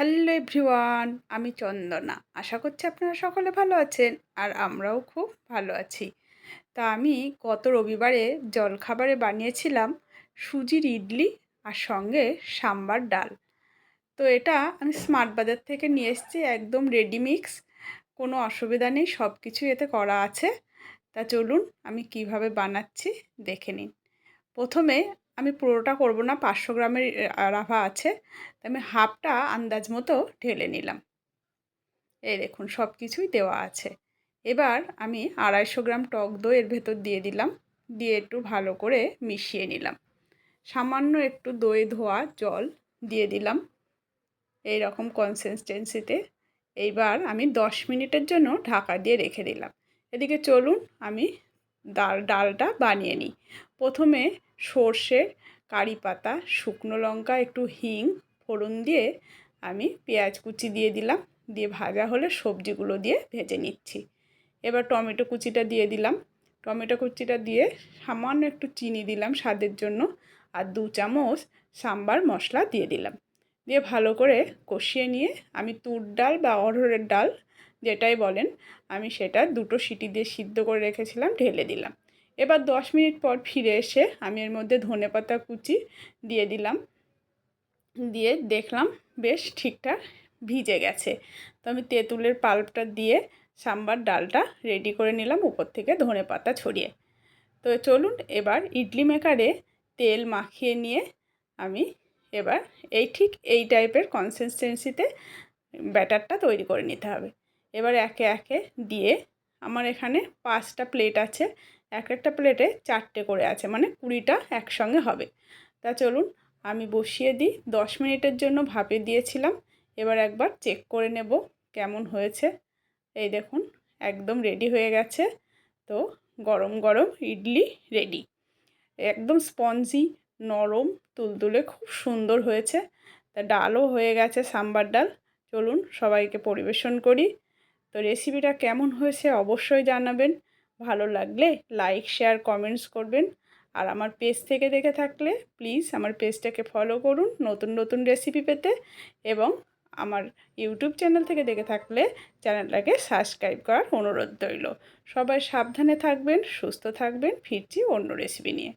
Hello everyone, আমি চন্দনা। আশা করছি আপনারা সকলে ভালো আছেন আর আমরাও খুব ভালো আছি। তা আমি গত রবিবারে জলখাবারে বানিয়েছিলাম সুজির ইডলি আর সঙ্গে সাম্বার ডাল। তো এটা আমি স্মার্ট বাজার থেকে নিয়ে এসেছি, একদম রেডি মিক্স। কোনো অসুবিধা নেই সব কিছু এতে করা আছে। তা চলুন আমি কীভাবে বানাচ্ছি দেখে নিন প্রথমে আমি পুরোটা করব না, পাঁচশো গ্রামের রাভা আছে। আমি হাফটা আন্দাজ মতো ঢেলে নিলাম। এই দেখুন সব কিছুই দেওয়া আছে। এবার আমি আড়াইশো গ্রাম টক দই এর ভেতর দিয়ে দিলাম। দিয়ে একটু ভালো করে মিশিয়ে নিলাম। সামান্য একটু দই ধোয়া, জল দিয়ে দিলাম। এই রকম কনসিস্টেন্সিতে এইবার আমি দশ মিনিটের জন্য ঢাকা দিয়ে রেখে দিলাম। এদিকে চলুন, আমি ডাল ডালটা বানিয়ে নিই। প্রথমে সর্ষে, কারি পাতা, শুকনো লঙ্কা, একটু হিং, ফোড়ন দিয়ে আমি পেঁয়াজ কুচি দিয়ে দিলাম। দিয়ে ভাজা হলে সবজিগুলো দিয়ে ভেজে নিচ্ছি। এবার টমেটো কুচিটা দিয়ে দিলাম। টমেটো কুচিটা দিয়ে সামান্য একটু চিনি দিলাম স্বাদের জন্য আর দু চামচ সাম্বার মশলা দিয়ে দিলাম। দিয়ে ভালো করে কষিয়ে নিয়ে আমি তুর ডাল বা অড়হরের ডাল যেটাই বলেন, আমি সেটা দুটো সিটি দিয়ে সিদ্ধ করে রেখেছিলাম, ঢেলে দিলাম। এবার দশ মিনিট পর ফিরে এসে আমি এর মধ্যে ধনে পাতা কুচি দিয়ে দিলাম। দিয়ে দেখলাম বেশ ঠিকঠাক ভিজে গেছে। তো আমি তেঁতুলের পাল্পটা দিয়ে সাম্বার ডালটা রেডি করে নিলাম উপর থেকে ধনে পাতা ছড়িয়ে। তো চলুন এবার ইডলি মেকারে তেল মাখিয়ে নিয়ে আমি এবার এই ঠিক এই টাইপের কনসিস্টেন্সিতে ব্যাটারটা তৈরি করে নিতে হবে। এবার একে একে দিয়ে আমার এখানে পাঁচটা প্লেট আছে। এক একটা প্লেটে চারটে করে আছে মানে কুড়িটা একসঙ্গে হবে। তা চলুন, আমি বসিয়ে দিই। দশ মিনিটের জন্য ভাপে দিয়েছিলাম, এবার একবার চেক করে নেব কেমন হয়েছে। এই দেখুন, একদম রেডি হয়ে গেছে। তো গরম গরম ইডলি রেডি একদম স্পঞ্জি নরম, তুলতুলে খুব সুন্দর হয়েছে। তা ডালও হয়ে গেছে, সাম্বার ডাল। চলুন, সবাইকে পরিবেশন করি। তো রেসিপিটা কেমন হয়েছে অবশ্যই জানাবেন। ভালো লাগলে লাইক শেয়ার কমেন্টস করবেন। আর আমার পেজ থেকে দেখে থাকলে প্লিজ আমার পেজটাকে ফলো করুন নতুন নতুন রেসিপি পেতে এবং আমার ইউটিউব চ্যানেল থেকে দেখে থাকলে চ্যানেলটাকে সাবস্ক্রাইব করার অনুরোধ রইল। সবাই সাবধানে থাকবেন, সুস্থ থাকবেন, ফিরছি অন্য রেসিপি নিয়ে।